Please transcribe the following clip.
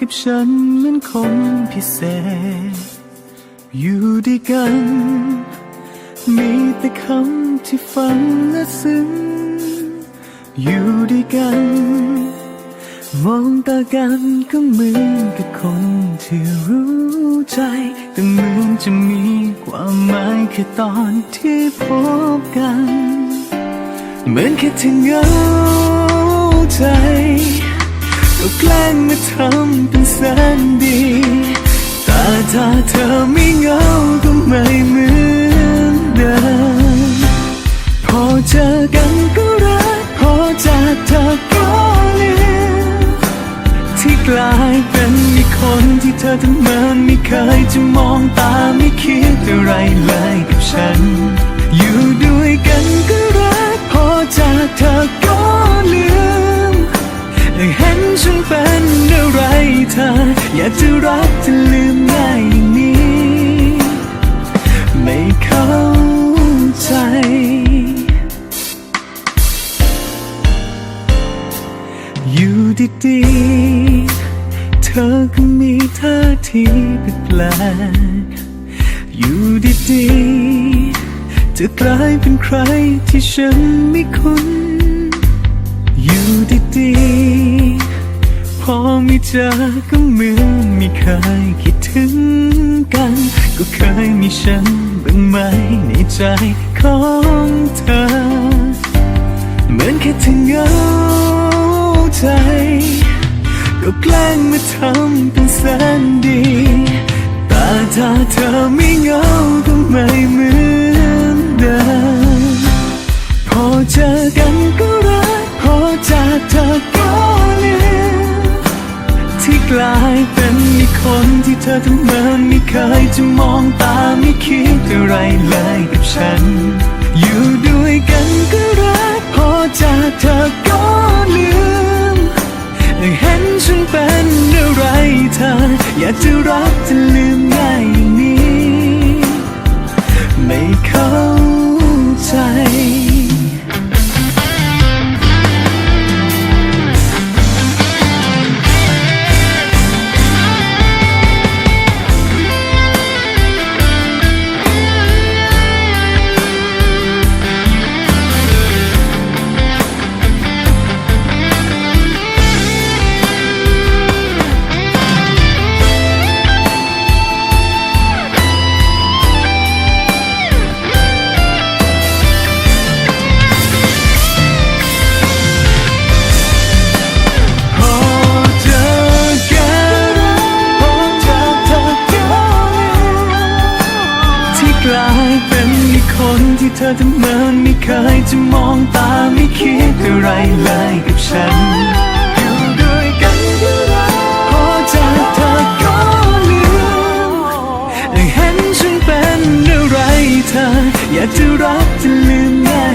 กับฉันเหมือนคนพิเศษ อยู่ด้วยกัน มีแต่คำที่ฟังและซึ้ง อยู่ด้วยกัน มองตากันก็เหมือนกับคนที่รู้ใจ แต่เหมือนจะมีความหมายแค่ตอนที่พบกัน เหมือนแค่เธอเงาใจ ก็แกล้งมาทำเป็นแสนดี แต่ถ้าเธอไม่เหงาก็ไม่เหมือนเดิมพอเจอกันก็รัก พอจากเธอก็ลืมที่กลายเป็นอีกคนที่เธอทำเหมือนไม่เคยจะมองตาไม่คิดอะไรเลยกับฉัน อยู่ด้วยกันก็รัก พอจากเธอก็ อ อยากจะรักจะลืมง่ายอย่างนี้ ไม่เข้าใจอยู่ดีๆ เธอก็มีท่าทีแปลกๆอยู่ดีๆ จะกลายเป็นใครที่ฉันไม่คุ้น อยู่ดีๆ ไม่เจอก็เหมือนไม่เคยคิดถึงกัน ก็เคยมีฉันบ้างไหมในใจของเธอ เหมือนแค่เธอเหงาใจ ก็แกล้งมาทำเป็นแสนดี แต่ถ้าเธอไม่เหงาก็ไม่เหมือน กลายเป็นอีกคนที่เธอทำเหมือนไม่เคยจะมองตาไม่คิดอะไรเลยกับฉัน อยู่ด้วยกันก็รักพอจากเธอก็ลืมเห็นฉันเป็นอะไรเธอ อยากจะรักจะลืมง่ายอย่างนี้ ไม่เข้า คนที่เธอทำเมินไม่เคยจะมองตาไม่คิดอะไรเลยกับฉัน อยู่ด้วยกันพอจากเธอก็ลืมเห็นฉันเป็นอะไรเธอ อยากจะรักจะลืมได้